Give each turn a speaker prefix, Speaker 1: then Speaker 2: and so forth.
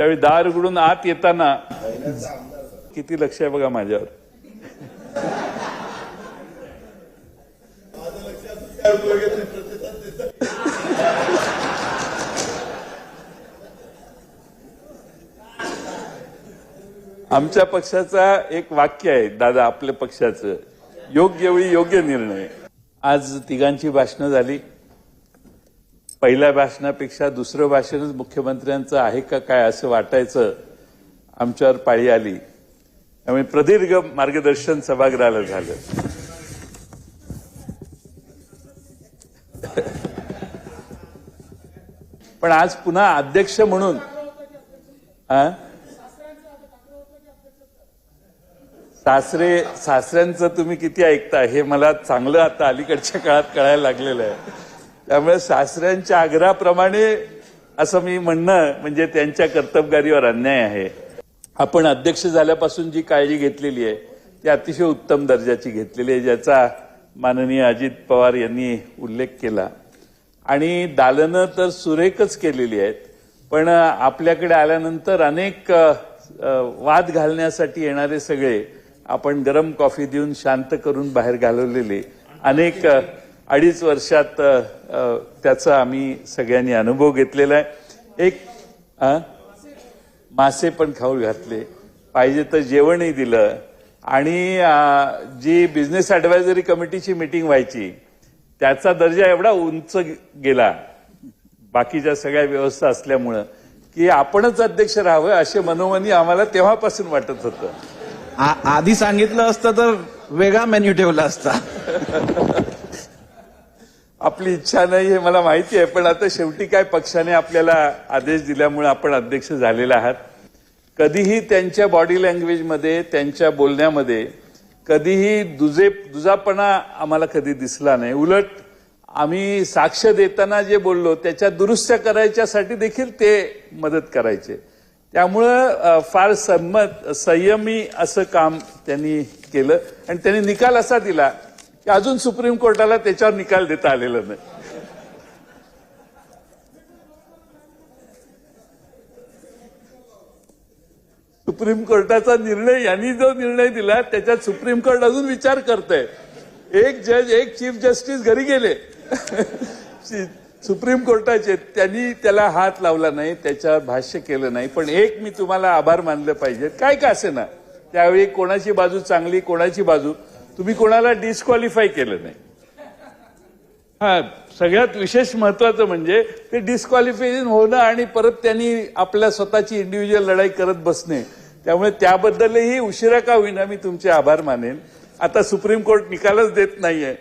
Speaker 1: त्यावेळी दार उघडून आत येताना किती लक्ष आहे बघा माझ्यावर. आमच्या पक्षाचा एक वाक्य आहे दादा आपल्या पक्षाचं. योग्य वेळी योग्य निर्णय. आज तिघांची भाषणं झाली. पहिल्या भाषणापेक्षा दुसरं भाषणच मुख्यमंत्र्यांचं आहे का काय असं वाटायचं आमच्यावर पाळी आली. त्यामुळे प्रदीर्घ मार्गदर्शन सभागृहाला झालं. पण आज पुन्हा अध्यक्ष म्हणून सासरे सासऱ्यांचं तुम्ही किती ऐकता हे मला चांगलं आता अलीकडच्या काळात कळायला लागलेलं आहे. त्यामुळे सासऱ्यांच्या आग्रहाप्रमाणे असं मी म्हणणं म्हणजे त्यांच्या कर्तबगारीवर अन्याय आहे. आपण अध्यक्ष झाल्यापासून जी काळजी घेतलेली आहे ती अतिशय उत्तम दर्जाची घेतलेली आहे ज्याचा माननीय अजित पवार यांनी उल्लेख केला. आणि दालनं तर सुरेखच केलेली आहेत पण आपल्याकडे आल्यानंतर अनेक वाद घालण्यासाठी येणारे सगळे आपण गरम कॉफी देऊन शांत करून बाहेर घालवलेले अनेक अडीच वर्षात त्याचा आम्ही सगळ्यांनी अनुभव घेतलेला आहे. एक अ? मासे पण खाऊ घातले. पाहिजे तर जेवणही दिलं. आणि जी बिझनेस ऍडवायझरी कमिटीची मिटिंग व्हायची त्याचा दर्जा एवढा उंच गेला बाकीच्या सगळ्या व्यवस्था असल्यामुळं की आपणच अध्यक्ष राहावं असे मनोमनी आम्हाला तेव्हापासून वाटत होतं.
Speaker 2: आ- आधी सांगितलं असतं तर वेगळा मेन्यू ठेवला असता.
Speaker 1: आपली इच्छा नाही हे मला माहिती आहे पण आता शेवटी काय पक्षाने आपल्याला आदेश दिल्यामुळे आपण अध्यक्ष झालेला आहात. कधीही त्यांच्या बॉडी लँग्वेजमध्ये त्यांच्या बोलण्यामध्ये कधीही दुजे दुजापणा आम्हाला कधी दिसला नाही. उलट आम्ही साक्ष देताना जे बोललो त्याच्या दुरुस्त्या करायच्यासाठी देखील ते मदत करायचे. त्यामुळं फार संमत संयमी असं काम त्यांनी केलं. आणि त्यांनी निकाल असा दिला की अजून सुप्रीम कोर्टाला त्याच्यावर निकाल देता आलेला नाही. सुप्रीम कोर्टाचा निर्णय यांनी जो निर्णय दिला त्याच्यात सुप्रीम कोर्ट अजून विचार करत एक जज एक चीफ जस्टिस घरी गेले. सुप्रीम कोर्टाचे त्यांनी त्याला हात लावला नाही त्याच्यावर भाष्य केलं नाही. पण एक मी तुम्हाला आभार मानलं पाहिजे. काय का असे ना? त्यावेळी कोणाची बाजू चांगली कोणाची बाजू? तुम्ही कोणाला डिस्क्वालिफाय केलं नाही. हा सगळ्यात विशेष महत्वाचं म्हणजे ते डिस्क्वालिफिकेशन होणं आणि परत त्यांनी आपल्या स्वतःची इंडिव्हिज्युअल लढाई करत बसणे. त्यामुळे त्याबद्दलही उशिरा का होईना मी तुमचे आभार मानेन. आता सुप्रीम कोर्ट निकालच देत नाहीये.